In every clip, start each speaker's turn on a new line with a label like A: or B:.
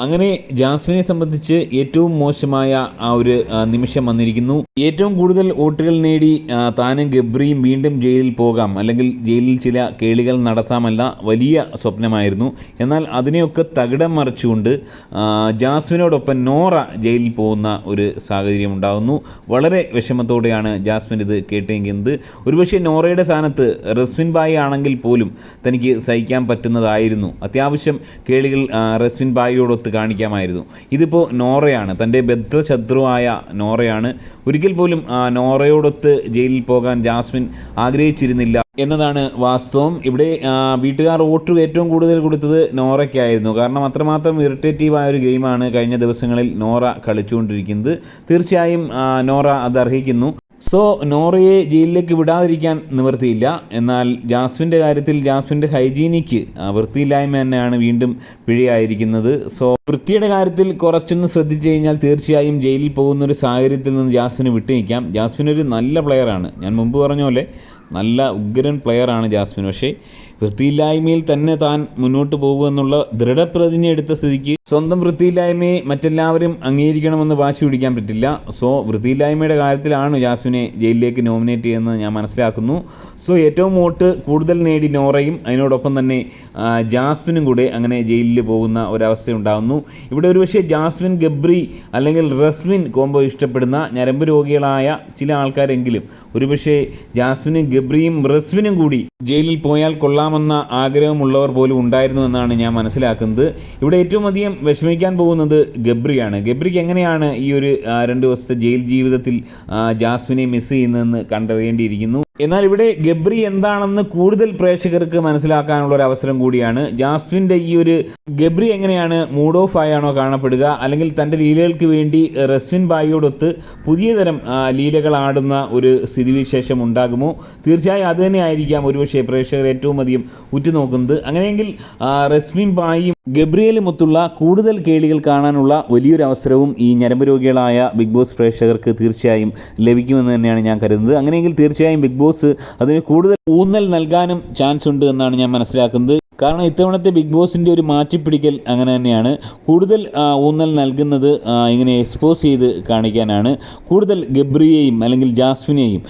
A: അങ്ങനെ ജാസ്മിനെ സംബന്ധിച്ച് ഏറ്റവും മോശമായ ആ ഒരു നിമിഷം വന്നിരിക്കുന്നു. ഏറ്റവും കൂടുതൽ വോട്ടുകൾ നേടി താനും ഗബ്രിയും വീണ്ടും ജയിലിൽ പോകാം. അല്ലെങ്കിൽ ജയിലിൽ ചില കേളികൾ നടത്താമല്ല വലിയ സ്വപ്നമായിരുന്നു. എന്നാൽ അതിനെയൊക്കെ തകിടം മറിച്ചുകൊണ്ട് ജാസ്മിനോടൊപ്പം നോറ ജയിലിൽ പോകുന്ന ഒരു സാഹചര്യം ഉണ്ടാകുന്നു. വളരെ വിഷമത്തോടെയാണ് ജാസ്മിൻ ഇത് കേട്ടിരിക്കുന്നത് ഒരുപക്ഷെ നോറയുടെ സ്ഥാനത്ത് റസ്മിൻ ബായി ആണെങ്കിൽ പോലും തനിക്ക് സഹിക്കാൻ പറ്റുന്നതായിരുന്നു. അത്യാവശ്യം കേളികൾ റസ്മിൻ ബായിയോടൊത്ത് കാണിക്കാമായിരുന്നു. ഇതിപ്പോൾ നോറയാണ്. തന്റെ ബദ്ധശത്രുവായ നോറയാണ്. ഒരിക്കൽ പോലും നോറയോടൊത്ത് ജയിലിൽ പോകാൻ ജാസ്മിൻ ആഗ്രഹിച്ചിരുന്നില്ല എന്നതാണ് വാസ്തവം. ഇവിടെ വീട്ടുകാർ വോട്ട് ഏറ്റവും കൂടുതൽ കൊടുത്തത് നോറയ്ക്കായിരുന്നു. കാരണം അത്രമാത്രം ഇറിറ്റേറ്റീവായ ഒരു ഗെയിമാണ് കഴിഞ്ഞ ദിവസങ്ങളിൽ നോറ കളിച്ചുകൊണ്ടിരിക്കുന്നത്. തീർച്ചയായും നോറ അത് അർഹിക്കുന്നു. സോ നോറയെ ജയിലിലേക്ക് വിടാതിരിക്കാൻ നിവൃത്തിയില്ല. എന്നാൽ ജാസ്മിന്റെ കാര്യത്തിൽ ജാസ്മിന്റെ ഹൈജീനിക്ക് വൃത്തിയില്ലായ്മ തന്നെയാണ് വീണ്ടും പിഴയായിരിക്കുന്നത്. സോ വൃത്തിയുടെ കാര്യത്തിൽ കുറച്ചൊന്ന് ശ്രദ്ധിച്ചു കഴിഞ്ഞാൽ തീർച്ചയായും ജയിലിൽ പോകുന്ന ഒരു സാഹചര്യത്തിൽ നിന്ന് ജാസ്മിന് വിട്ടു നിൽക്കാം ജാസ്മിൻ ഒരു നല്ല പ്ലെയറാണ് ഞാൻ മുമ്പ് പറഞ്ഞ പോലെ നല്ല ഉഗ്രൻ പ്ലെയറാണ് ജാസ്മിൻ. പക്ഷേ വൃത്തിയില്ലായ്മയിൽ തന്നെ താൻ മുന്നോട്ട് പോകുമെന്നുള്ള ദൃഢപ്രതിജ്ഞ എടുത്ത സ്ഥിതിക്ക് സ്വന്തം വൃത്തിയില്ലായ്മയെ മറ്റെല്ലാവരും അംഗീകരിക്കണമെന്ന് വാശി പിടിക്കാൻ പറ്റില്ല. സോ വൃത്തിയില്ലായ്മയുടെ കാര്യത്തിലാണ് ജാസ്മിനെ ജയിലിലേക്ക് നോമിനേറ്റ് ചെയ്യുന്നത് ഞാൻ മനസ്സിലാക്കുന്നു. സോ ഏറ്റവും വോട്ട് കൂടുതൽ നേടി നോറയും അതിനോടൊപ്പം തന്നെ ജാസ്മിനും കൂടെ അങ്ങനെ ജയിലിൽ പോകുന്ന ഒരവസ്ഥ ഉണ്ടാകുന്നു ഇവിടെ ഒരു ഒരുപക്ഷെ ജാസ്മിൻ ഗബ്രി അല്ലെങ്കിൽ റസ്മിൻ കോംബോ ഇഷ്ടപ്പെടുന്ന ഞരമ്പ് രോഗികളായ ചില ആൾക്കാരെങ്കിലും ഒരുപക്ഷെ ജാസ്മിനും ഗബ്രിയും റസ്വിനും കൂടി ജയിലിൽ പോയാൽ കൊള്ളാമെന്ന ആഗ്രഹമുള്ളവർ പോലും ഉണ്ടായിരുന്നു എന്നാണ് ഞാൻ മനസ്സിലാക്കുന്നത്. ഇവിടെ ഏറ്റവും അധികം വിഷമിക്കാൻ പോകുന്നത് ഗബ്രിയാണ്. ഗബ്രിക്ക് എങ്ങനെയാണ് ഈ ഒരു രണ്ട് ദിവസത്തെ ജയിൽ ജീവിതത്തിൽ ജാസ്മിനെ മിസ് ചെയ്യുന്നതെന്ന് കണ്ടറിയേണ്ടിയിരിക്കുന്നു. എന്നാൽ ഇവിടെ ഗബ്രി എന്താണെന്ന് കൂടുതൽ പ്രേക്ഷകർക്ക് മനസ്സിലാക്കാനുള്ള ഒരു അവസരം കൂടിയാണ്. ജാസ്മിന്റെ ഈ ഒരു ഗബ്രി എങ്ങനെയാണ് മൂഡ് ഓഫ് ആയാണോ കാണപ്പെടുക അല്ലെങ്കിൽ തന്റെ ലീലകൾക്ക് വേണ്ടി റസ്മിൻ ബായിയോടൊത്ത് പുതിയ തരം ലീലകൾ ആടുന്ന ഒരു സ്ഥിതിവിശേഷം ഉണ്ടാകുമോ? തീർച്ചയായും അതുതന്നെ ആയിരിക്കാം ഒരുപക്ഷെ പ്രേക്ഷകർ ഏറ്റവും അധികം ഉറ്റുനോക്കുന്നത്. അങ്ങനെയെങ്കിൽ റസ്മിൻ ബായിയും ഗബ്രിയലുമൊത്തുള്ള കൂടുതൽ കേളികൾ കാണാനുള്ള വലിയൊരു അവസരവും ഈ ഞരമ്പ് രോഗികളായ ബിഗ് ബോസ് പ്രേക്ഷകർക്ക് തീർച്ചയായും ലഭിക്കുമെന്ന് തന്നെയാണ് ഞാൻ കരുതുന്നത്. അങ്ങനെയെങ്കിൽ തീർച്ചയായും ബിഗ് ബോസ് അതിന് കൂടുതൽ ഊന്നൽ നൽകാനും ചാൻസ് ഉണ്ട് എന്നാണ് ഞാൻ മനസ്സിലാക്കുന്നത്. കാരണം ഇത്തവണത്തെ ബിഗ് ബോസിന്റെ ഒരു മാറ്റിപ്പിടിക്കൽ അങ്ങനെ തന്നെയാണ്. കൂടുതൽ ഊന്നൽ നൽകുന്നത് ഇങ്ങനെ എക്സ്പോസ് ചെയ്ത് കാണിക്കാനാണ്. കൂടുതൽ ഗബ്രിയെയും അല്ലെങ്കിൽ ജാസ്മിനെയും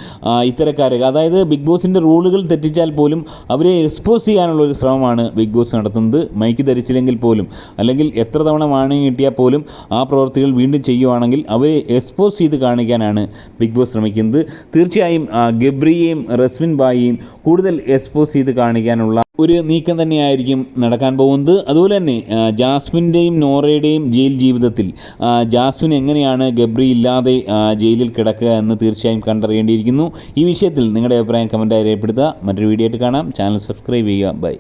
A: ഇത്തരക്കാരെ അതായത് ബിഗ് ബോസിന്റെ റൂളുകൾ തെറ്റിച്ചാൽ പോലും അവരെ എക്സ്പോസ് ചെയ്യാനുള്ള ഒരു ശ്രമമാണ് ബിഗ് ബോസ് നടത്തുന്നത്. മൈക്ക് ധരിച്ചില്ലെങ്കിൽ പോലും അല്ലെങ്കിൽ എത്ര തവണ വാണി കിട്ടിയാൽ പോലും ആ പ്രവൃത്തികൾ വീണ്ടും ചെയ്യുവാണെങ്കിൽ അവരെ എക്സ്പോസ് ചെയ്ത് കാണിക്കാനാണ് ബിഗ് ബോസ് ശ്രമിക്കുന്നത്. തീർച്ചയായും ഗബ്രിയേയും റസ്മിൻ ബായിയും കൂടുതൽ എക്സ്പോസ് ചെയ്ത് കാണിക്കാനുള്ള ഒരു നീക്കം തന്നെയായിരിക്കും നടക്കാൻ പോകുന്നത്. അതുപോലെ തന്നെ ജാസ്മിന്റെയും നോറയുടെയും ജയിൽ ജീവിതത്തിൽ ജാസ്മിൻ എങ്ങനെയാണ് ഗബ്രി ഇല്ലാതെ ജയിലിൽ കിടക്കുക എന്ന് തീർച്ചയായും കണ്ടറിയേണ്ടിയിരിക്കുന്നു. ഈ വിഷയത്തിൽ നിങ്ങളുടെ അഭിപ്രായം കമന്റായി രേഖപ്പെടുത്തുക. മറ്റൊരു വീഡിയോ ആയിട്ട് കാണാം. ചാനൽ സബ്സ്ക്രൈബ് ചെയ്യുക. ബൈ